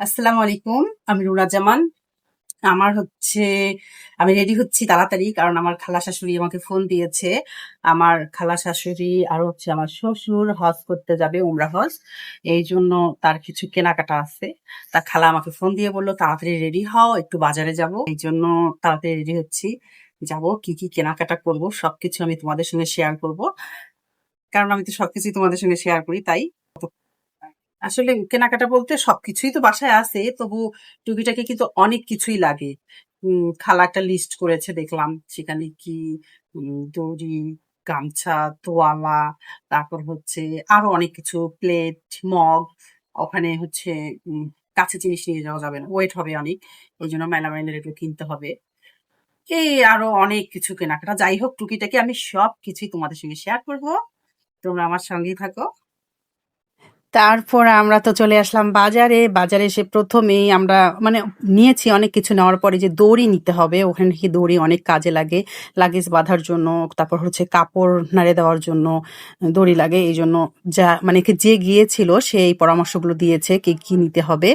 আসসালামু আলাইকুম, আমি রুনা জামান আমার হচ্ছে, আমি রেডি হচ্ছি তাড়াতাড়ি কারণ আমার খালা শাশুড়ি আমাকে ফোন দিয়েছে। আমার খালা শাশুড়ি আর হচ্ছে আমার শ্বশুর হজ করতে যাবে, উমরা হজ। এই জন্য তার কিছু কেনাকাটা আছে। তা খালা আমাকে ফোন দিয়ে বলল, তাড়াতাড়ি রেডি হও, একটু বাজারে যাব। এই জন্য তাড়াতাড়ি রেডি হচ্ছি। যাব, কি কি কেনাকাটা করব, সবকিছু আমি তোমাদের সঙ্গে শেয়ার করব। কারণ আমি তো সবকিছুই তোমাদের সঙ্গে শেয়ার করি, তাই আসলে কেনাকাটা বলতে সবকিছুই তো বাসায় আছে, তবু টুকিটাকে কিন্তু অনেক কিছুই লাগে। খালা একটা লিস্ট করেছে, দেখলাম সেখানে কি দড়ি, গামছা, তোয়ালা, তারপর হচ্ছে আরও অনেক কিছু প্লেট মগ, ওখানে হচ্ছে কাছে জিনিস নিয়ে যাওয়া যাবে না ওয়েট হবে অনেক, ওই জন্য মেলামাইনের এগুলো কিনতে হবে। এই আরও অনেক কিছু কেনাকাটা, যাই হোক টুকিটাকে আমি সব কিছুই তোমাদের সঙ্গে শেয়ার করব। তোমরা আমার সঙ্গেই থাকো। তারপর আমরা তো চলে আসলাম বাজারে। বাজারে এসে প্রথমেই আমরা মানে নিয়েছি অনেক কিছু নেওয়ার পরে যে দড়ি নিতে হবে, ওখানে কি দড়ি অনেক কাজে লাগে। লাগেজ বাঁধার জন্য, তারপর হচ্ছে কাপড় নাড়ে দেওয়ার জন্য দড়ি লাগে। এই জন্য যা মানে কি যে গিয়েছিল, সেই পরামর্শগুলো দিয়েছে কি কি নিতে হবে।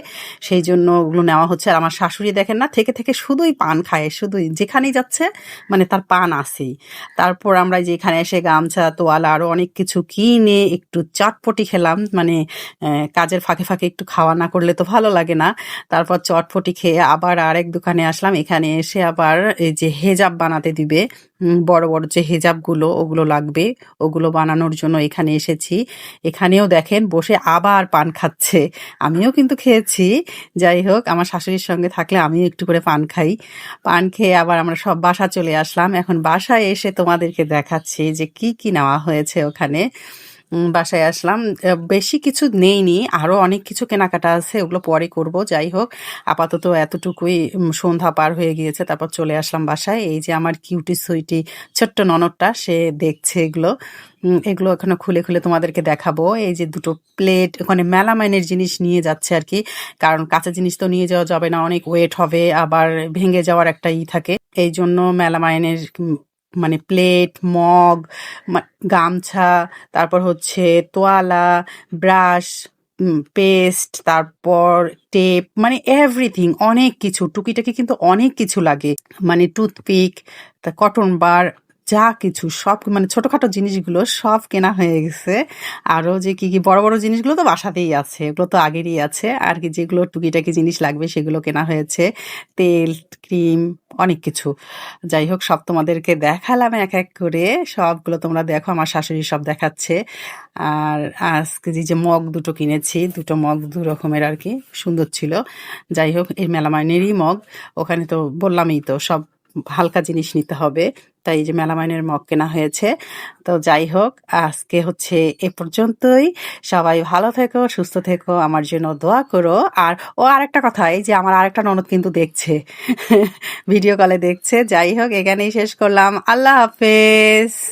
সেই জন্য ওগুলো নেওয়া হচ্ছে। আর আমার শাশুড়ি দেখেন না, থেকে থেকে শুধুই পান খায়, শুধুই যেখানেই যাচ্ছে মানে তার পান আসেই তারপর আমরা যেখানে এসে গামছা, তোয়ালা আরও অনেক কিছু কিনে একটু চটপটি খেলাম। মানে কাজের ফাঁকে ফাঁকে একটু খাওয়া না করলে তো ভালো লাগে না। তারপর চটফটি খেয়ে আবার আরেক দোকানে আসলাম। এখানে এসে আবার এই যে হেজাব বানাতে দিবে। বড় বড় যে হেজাবগুলো, ওগুলো লাগবে। ওগুলো বানানোর জন্য এখানে এসেছি। এখানেও দেখেন বসে আবার পান খাচ্ছে। আমিও কিন্তু খেয়েছি। যাই হোক, আমার শাশুড়ির সঙ্গে থাকলে আমিও একটু করে পান খাই। পান খেয়ে আবার আমরা সব বাসা চলে আসলাম। এখন বাসায় এসে তোমাদেরকে দেখাচ্ছি যে কি কি নেওয়া হয়েছে ওখানে। বাসায় আসলাম। বেশি কিছু নেইনি। আরও অনেক কিছু কেনাকাটা আছে, ওগুলো পরে করব, যাই হোক। আপাতত এতটুকুই সন্ধ্যা পার হয়ে গিয়েছে, তারপর চলে আসলাম বাসায়। এই যে আমার কিউটি সুইটি, ছোট্ট ননদটা, সে দেখছে এগুলো। এগুলো এখানে খুলে খুলে তোমাদেরকে দেখাবো। এই যে দুটো প্লেট, ওখানে মেলামাইনের জিনিস নিয়ে যাচ্ছে আর কি। কারণ কাঁচা জিনিস তো নিয়ে যাওয়া যাবে না, অনেক ওয়েট হবে, আবার ভেঙে যাওয়ার একটা ই থাকে। এই জন্য মেলামাইনের মানে প্লেট, মগ গামছা, তারপর হচ্ছে তোয়ালা, ব্রাশ পেস্ট, তারপর টেপ মানে এভরিথিং অনেক কিছু। টুকিটাকি কিন্তু অনেক কিছু লাগে। মানে টুথপিক কটন বার যা কিছু সব মানে ছোটোখাটো জিনিসগুলো সব কেনা হয়ে গেছে। আরও যে কি কি বড় বড় জিনিসগুলো তো বাসাতেই আছে এগুলো তো আগেরই আছে। আর কি যেগুলো টুকিটাকি জিনিস লাগবে সেগুলো কেনা হয়েছে। তেল, ক্রিম, অনেক কিছু। যাই হোক, সব তোমাদেরকে দেখালাম এক এক করে। সবগুলো তোমরা দেখো, আমার শাশুড়ি সব দেখাচ্ছে। আর আজকে যে মগ দুটো কিনেছি, দুটো মগ দু রকমের আর কি, সুন্দর ছিল। যাই হোক এই মেলামাইনেরই মগ। ওখানে তো বললামই তো, সব হালকা জিনিস নিতে হবে। তাই এই যে মেলামাইনের মগ কেনা হয়েছে। তো যাই হোক, আজকে হচ্ছে এ পর্যন্তই। সবাই ভালো থেকো, সুস্থ থেকো, আমার জন্য দোয়া করো। আর, ও আরেকটা কথা, এই যে আমার আরেকটা ননদ কিন্তু দেখছে, ভিডিও কলে দেখছে। যাই হোক, এখানেই শেষ করলাম। আল্লাহ হাফেজ।